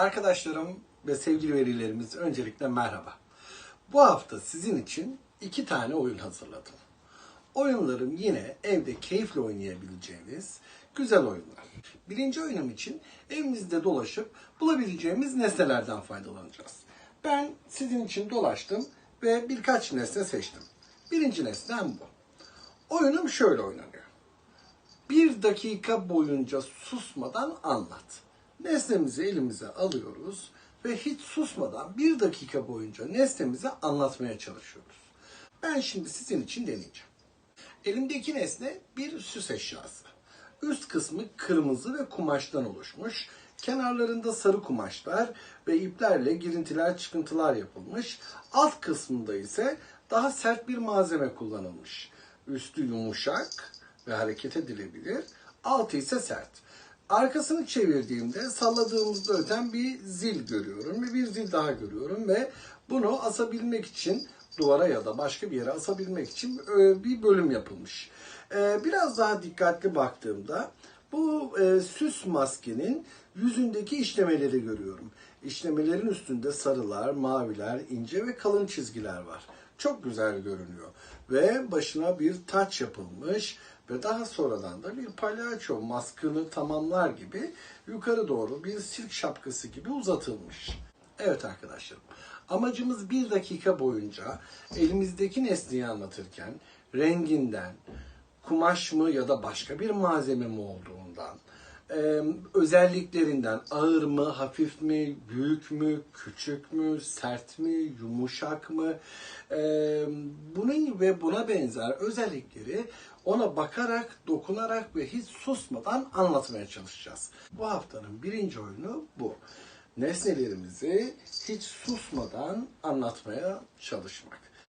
Arkadaşlarım ve sevgili velilerimiz öncelikle merhaba. Bu hafta sizin için iki tane oyun hazırladım. Oyunlarım yine evde keyifle oynayabileceğiniz güzel oyunlar. Birinci oyunum için evimizde dolaşıp bulabileceğimiz nesnelerden faydalanacağız. Ben sizin için dolaştım ve birkaç nesne seçtim. Birinci nesnem bu. Oyunum şöyle oynanıyor. Bir dakika boyunca susmadan anlat. Nesnemizi elimize alıyoruz ve hiç susmadan bir dakika boyunca nesnemizi anlatmaya çalışıyoruz. Ben şimdi sizin için deneyeceğim. Elimdeki nesne bir süs eşyası. Üst kısmı kırmızı ve kumaştan oluşmuş. Kenarlarında sarı kumaşlar ve iplerle girintiler çıkıntılar yapılmış. Alt kısmında ise daha sert bir malzeme kullanılmış. Üstü yumuşak ve hareket edilebilir. Altı ise sert. Arkasını çevirdiğimde salladığımızda öten bir zil görüyorum ve bir zil daha görüyorum ve bunu asabilmek için duvara ya da başka bir yere asabilmek için e, bir bölüm yapılmış. E, Biraz daha dikkatli baktığımda bu e, süs maskenin yüzündeki işlemeleri görüyorum. İşlemelerin üstünde sarılar, maviler, ince ve kalın çizgiler var. Çok güzel görünüyor. Ve başına bir taç yapılmış ve daha sonradan da bir palyaço maskını tamamlar gibi yukarı doğru bir silk şapkası gibi uzatılmış. Evet arkadaşlarım, amacımız bir dakika boyunca elimizdeki nesneyi anlatırken renginden, kumaş mı ya da başka bir malzeme mi olduğundan, e, özelliklerinden ağır mı, hafif mi, büyük mü, küçük mü, sert mi, yumuşak mı, e, bunun ve buna benzer özellikleri ona bakarak, dokunarak ve hiç susmadan anlatmaya çalışacağız. Bu haftanın birinci oyunu bu. Nesnelerimizi hiç susmadan anlatmaya çalışmak.